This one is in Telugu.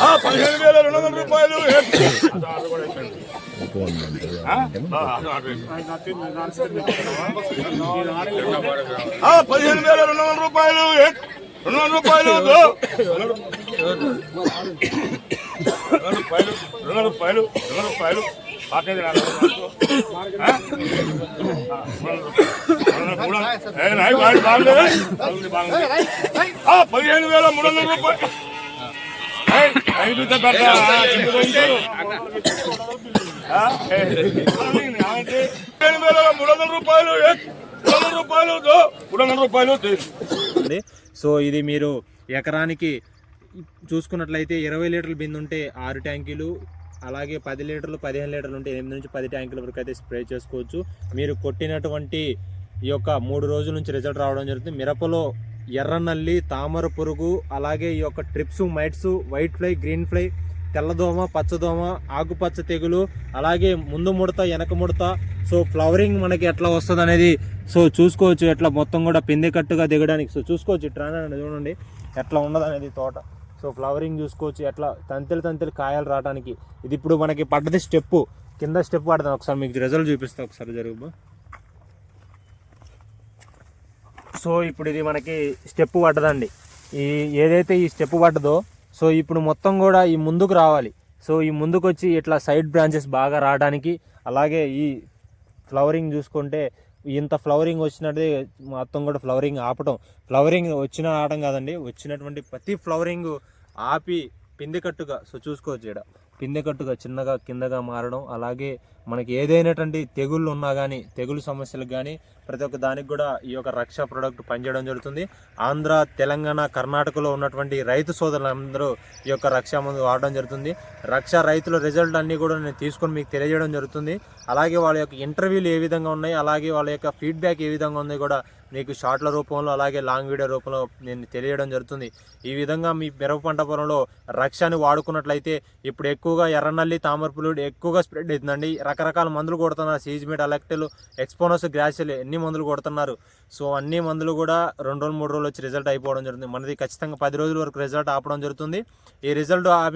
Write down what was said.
ఆ, పదిహేను వేల రెండు వందల రూపాయలు ఆ? పదిహేను వేల రెండు వందల రూపాయలు రెండు వందల రూపాయలు రెండు రూపాయలు రెండు రూపాయలు రెండు రూపాయలు పాతేది రాదు. రెండు వందల పదిహేను వేల మూడు వందల రూపాయలు ఏయ్, ఐదు పదిహేను వేల మూడు వందల రూపాయలు రూపాయలు మూడు వందల రూపాయలు సో ఇది మీరు ఎకరానికి చూసుకున్నట్లయితే ఇరవై లీటర్ల బిందు ఉంటే ఆరు ట్యాంకీలు అలాగే పది లీటర్లు పదిహేను లీటర్లు ఉంటే ఎనిమిది నుంచి పది ట్యాంకుల వరకు అయితే స్ప్రే చేసుకోవచ్చు. మీరు కొట్టినటువంటి ఈ యొక్క మూడు రోజుల నుంచి రిజల్ట్ రావడం జరుగుతుంది. మిరపలో ఎర్రనల్లి తామర పురుగు అలాగే ఈ యొక్క thrips mites white fly green fly తెల్లదోమ పచ్చదోమ ఆకుపచ్చ తెగులు అలాగే ముందు ముడత వెనక ముడత. సో ఫ్లవరింగ్ మనకి ఎట్లా వస్తుంది అనేది సో చూసుకోవచ్చు. ఎట్లా మొత్తం కూడా పిందె కట్టుగా దిగడానికి. సో చూసుకోవచ్చు. ట్రాన్ అనేది చూడండి. ఎట్లా ఉండదు అనేది తోట. సో ఫ్లవరింగ్ చూసుకోవచ్చు. ఎట్లా తంతెలు తంతెలు కాయలు రావడానికి. ఇది ఇప్పుడు మనకి పడ్డది స్టెప్పు. కింద స్టెప్ పడుతుంది ఒకసారి మీకు రిజల్ట్ చూపిస్తాను ఒకసారి జరుగుబా. సో ఇప్పుడు ఇది మనకి స్టెప్ పడ్డదండి. ఈ ఏదైతే ఈ స్టెప్ పడ్డదో సో ఇప్పుడు మొత్తం కూడా ఈ ముందుకు రావాలి. సో ఈ ముందుకు వచ్చి ఇట్లా సైడ్ బ్రాంచెస్ బాగా రావడానికి అలాగే ఈ ఫ్లవరింగ్ చూసుకుంటే ఇంత ఫ్లవరింగ్ వచ్చినట్టే మొత్తం కూడా ఫ్లవరింగ్ ఆపటం. ఫ్లవరింగ్ వచ్చిన ఆడటం కాదండి వచ్చినటువంటి ప్రతి ఫ్లవరింగ్ ఆపి పిందికట్టుగా సో చూసుకోవచ్చు ఇక్కడ పిందెకట్టుగా చిన్నగా కిందగా మారడం అలాగే మనకి ఏదైనటువంటి తెగుళ్ళు ఉన్నా కానీ తెగులు సమస్యలకు కానీ ప్రతి ఒక్క దానికి కూడా ఈ యొక్క రక్ష ప్రోడక్ట్ పనిచేయడం జరుగుతుంది. ఆంధ్ర తెలంగాణ కర్ణాటకలో ఉన్నటువంటి రైతు సోదరులందరూ ఈ యొక్క రక్ష మందు వాడడం జరుగుతుంది. రక్ష రైతుల రిజల్ట్ అన్నీ కూడా నేను తీసుకొని మీకు తెలియజేయడం జరుగుతుంది. అలాగే వాళ్ళ యొక్క ఇంటర్వ్యూలు ఏ విధంగా ఉన్నాయి అలాగే వాళ్ళ యొక్క ఫీడ్బ్యాక్ ఏ విధంగా ఉంది కూడా మీకు షార్ట్ల రూపంలో అలాగే లాంగ్ వీడియో రూపంలో నేను తెలియడం జరుగుతుంది. ఈ విధంగా మీ మిరప పంట పొలంలో రక్షని వాడుకున్నట్లయితే ఇప్పుడు ఎక్కువగా ఎర్రనల్లి తామరపులు ఎక్కువగా స్ప్రెడ్ అవుతుందండి. రకరకాల మందులు కొడుతున్నారు. సీజ్మేట్ అలెక్టలు ఎక్స్పోనస్ గ్రాసిల్ ఎన్ని మందులు కొడుతున్నారు. సో అన్ని మందులు కూడా రెండు రోజులు మూడు రోజులు వచ్చి రిజల్ట్ అయిపోవడం జరుగుతుంది. మనది ఖచ్చితంగా పది రోజుల వరకు రిజల్ట్ ఆపడం జరుగుతుంది. ఈ రిజల్ట్